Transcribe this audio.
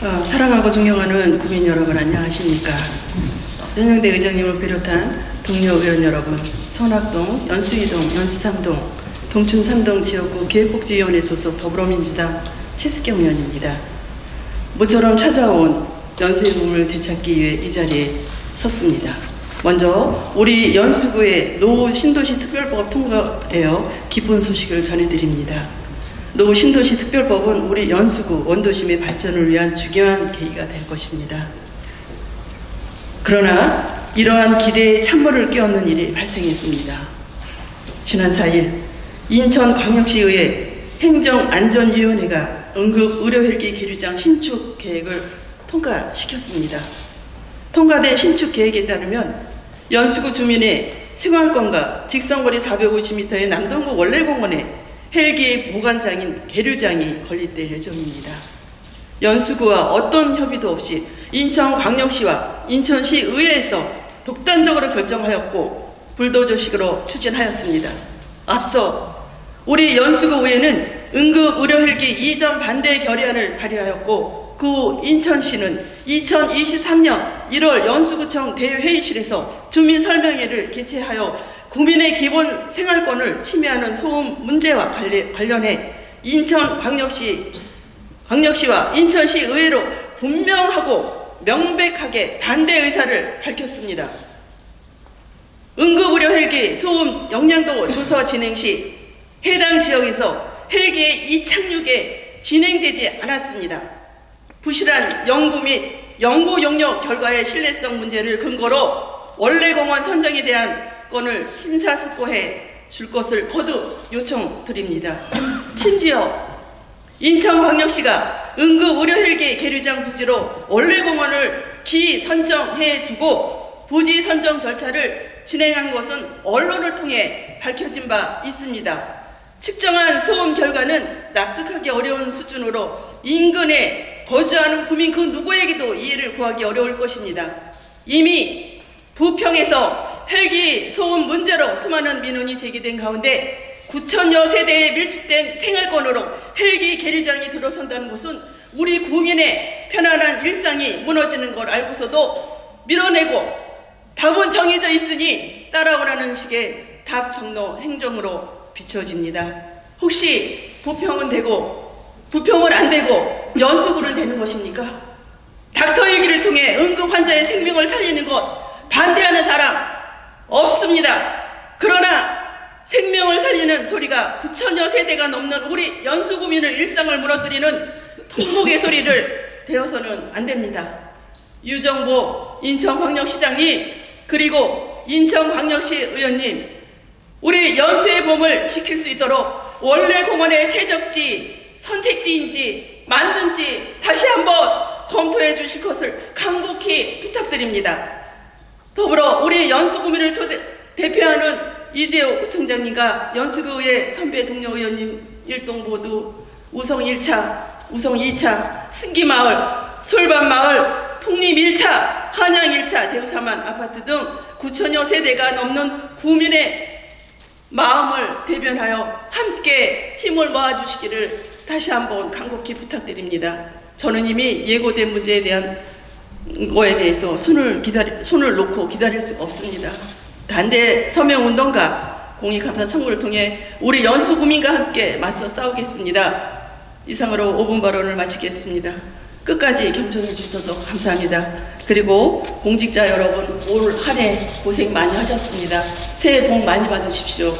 어, 사랑하고 존경하는 국민 여러분 안녕하십니까? 연영대 의장님을 비롯한 동료 의원 여러분, 선악동, 연수이동, 연수삼동, 동춘삼동 지역구 기획복지위원회 소속 더불어민주당 최수경 의원입니다. 모처럼 찾아온 연수의 봄을 되찾기 위해 이 자리에 섰습니다. 먼저 우리 연수구의 노후 신도시 특별법 통과되어 기쁜 소식을 전해드립니다. 노후 신도시 특별법은 우리 연수구 원도심의 발전을 위한 중요한 계기가 될 것입니다. 그러나 이러한 기대에 찬물을 끼얹는 일이 발생했습니다. 지난 4일 인천광역시의회 행정안전위원회가 응급의료헬기 계류장 신축 계획을 통과시켰습니다. 통과된 신축 계획에 따르면 연수구 주민의 생활권과 직선거리 450m의 남동구 원래공원에 헬기 보관장인 계류장이 건립될 예정입니다. 연수구와 어떤 협의도 없이 인천광역시와 인천시 의회에서 독단적으로 결정하였고 불도저식으로 추진하였습니다. 앞서 우리 연수구 의회는 응급 의료 헬기 이전 반대 결의안을 발의하였고 그 후 인천시는 2023년 1월 연수구청 대회의실에서 주민 설명회를 개최하여 국민의 기본 생활권을 침해하는 소음 문제와 관련해 인천광역시 광역시와 인천시 의회로 분명하고 명백하게 반대 의사를 밝혔습니다. 응급의료 헬기 소음 영향도 조사 진행 시 해당 지역에서 헬기의 이착륙에 진행되지 않았습니다. 부실한 연구 및 연구 용역 결과의 신뢰성 문제를 근거로 원래 공원 선정에 대한 건을 심사숙고해 줄 것을 거듭 요청드립니다. 심지어 인천광역시가 응급 의료 헬기 계류장 부지로 원래 공원을 기 선정해 두고 부지 선정 절차를 진행한 것은 언론을 통해 밝혀진 바 있습니다. 측정한 소음 결과는 납득하기 어려운 수준으로 인근에 거주하는 국민 그 누구에게도 이해를 구하기 어려울 것입니다. 이미 부평에서 헬기 소음 문제로 수많은 민원이 제기된 가운데 9천여 세대에 밀집된 생활권으로 헬기 계류장이 들어선다는 것은 우리 국민의 편안한 일상이 무너지는 걸 알고서도 밀어내고 답은 정해져 있으니 따라오라는 식의 답정로 행정으로 비춰집니다. 혹시 부평은 되고 부평은 안 되고 연수구는 되는 것입니까? 닥터 일기를 통해 응급 환자의 생명을 살리는 것 반대하는 사람 없습니다. 그러나 생명을 살리는 소리가 9천여 세대가 넘는 우리 연수구민의 일상을 무너뜨리는 통곡의 소리를 되어서는 안 됩니다. 유정보 인천광역시장님 그리고 인천광역시 의원님 우리 연수의 봄을 지킬 수 있도록 원래 공원의 최적지 선택지인지 만든지 다시 한번 검토해 주실 것을 간곡히 부탁드립니다. 더불어 우리 연수구민을 대표하는 이재호 구청장님과 연수구의 선배 동료 의원님 일동 모두 우성 1차, 우성 2차, 승기마을, 솔반마을, 풍림 1차, 한양 1차, 대우사만 아파트 등 9천여 세대가 넘는 구민의 마음을 대변하여 함께 힘을 모아주시기를 다시 한번 간곡히 부탁드립니다. 저는 이미 예고된 문제에 대한 거에 대해서 손을 기다리, 손을 놓고 기다릴 수가 없습니다. 반대 서명 운동가 공익 감사 청구를 통해 우리 연수구민과 함께 맞서 싸우겠습니다. 이상으로 5분 발언을 마치겠습니다. 끝까지 경청해 주셔서 감사합니다. 그리고 공직자 여러분 올 한 해 고생 많이 하셨습니다. 새해 복 많이 받으십시오.